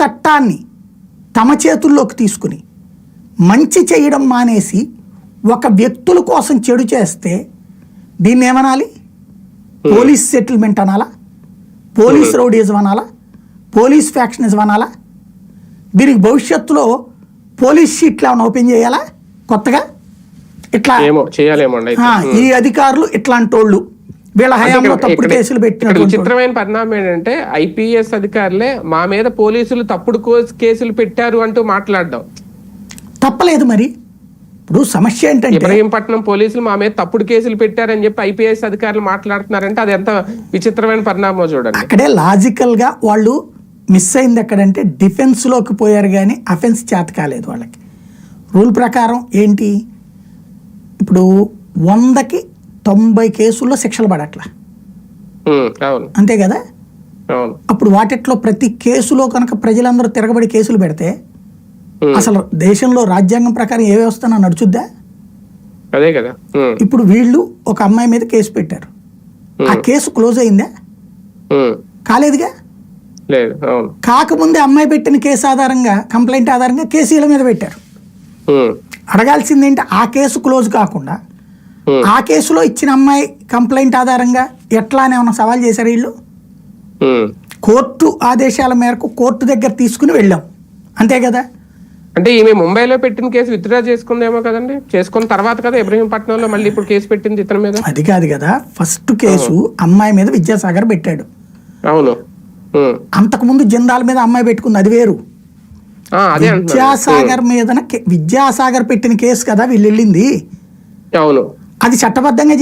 చట్టాన్ని తమ చేతుల్లోకి తీసుకుని మంచి చేయడం మానేసి ఒక వ్యక్తుల కోసం చెడు చేస్తే దీన్ని ఏమనాలి? పోలీస్ సెటిల్మెంట్ అనాలా? పోలీస్ రౌడీజం అనాలా? పోలీస్ ఫ్యాక్షనిజం అనాలా? దీనికి భవిష్యత్తులో పోలీస్ షీట్లు ఏమైనా ఓపెన్ చేయాలా? కొత్తగా? ఇట్లా ఈ అధికారులు ఇట్లాంటి వాళ్ళు వీళ్ళ హయాంలో తప్పుడు కేసులు వాళ్ళు. విచిత్రమైన పరిణామం ఏంటంటే ఐపీఎస్ అధికారులే మా మీద పోలీసులు తప్పుడు కోస్- కేసులు పెట్టారు అంటూ మాట్లాడడం. తప్పలేదు మరి. ఇప్పుడు సమస్య ఏంటంటే ఇబ్రహీంపట్నం పోలీసులు మా మీద తప్పుడు కేసులు పెట్టారని చెప్పి ఐపీఎస్ అధికారులు మాట్లాడుతున్నారంటే అది ఎంత విచిత్రమైన పరిణామం చూడండి. అక్కడే లాజికల్గా వాళ్ళు మిస్ అయింది ఎక్కడంటే డిఫెన్స్లోకి పోయారు కానీ అఫెన్స్ చేత కాలేదు వాళ్ళకి. రూల్ ప్రకారం ఏంటి? ఇప్పుడు వందకి తొంభై కేసుల్లో శిక్షలు పడట్లా. అంతే కదా? అప్పుడు వాటిట్లో ప్రతి కేసులో కనుక ప్రజలందరూ తిరగబడి కేసులు పెడితే అసలు దేశంలో రాజ్యాంగం ప్రకారం ఏ వ్యవస్థ నడుచుద్దా? అదే కదా. ఇప్పుడు వీళ్ళు ఒక అమ్మాయి మీద కేసు పెట్టారు. ఆ కేసు క్లోజ్ అయిందా? కాలేదుగా? కాకముందే అమ్మాయి పెట్టిన కేసు ఆధారంగా కంప్లైంట్ ఆధారంగా కేసీల మీద పెట్టారు. ఉమ్, అడగాల్సింది ఏంటి ఆ కేసు క్లోజ్ కాకుండా ఆ కేసులో ఇచ్చిన అమ్మాయి కంప్లైంట్ ఆధారంగా ఎట్లా అని ఏమైనా సవాల్ చేశారు వీళ్ళు. కోర్టు ఆదేశాల మేరకు కోర్టు దగ్గర తీసుకుని వెళ్ళాం. అంతే కదా? అంటే ఈమె ముంబైలో పెట్టిన కేసు విత్డ్రా చేసుకుందేమో కదండి? చేసుకున్న తర్వాత కదా ఇబ్రహీంపట్నంలో మళ్ళీ ఇప్పుడు కేసు పెట్టింది ఇతని మీద? అది కాదు కదా. ఫస్ట్ కేసు అమ్మాయి మీద విద్యాసాగర్ పెట్టాడు. అవును. అంతకుముందు జిందాల్ మీద అమ్మాయి పెట్టుకుంది. అది వేరు. విద్యాసాగర్ మీద విద్యాసాగర్ పెట్టిన కేసు కదా వీళ్ళు వెళ్ళింది అవును. అది చట్టబద్ధంగా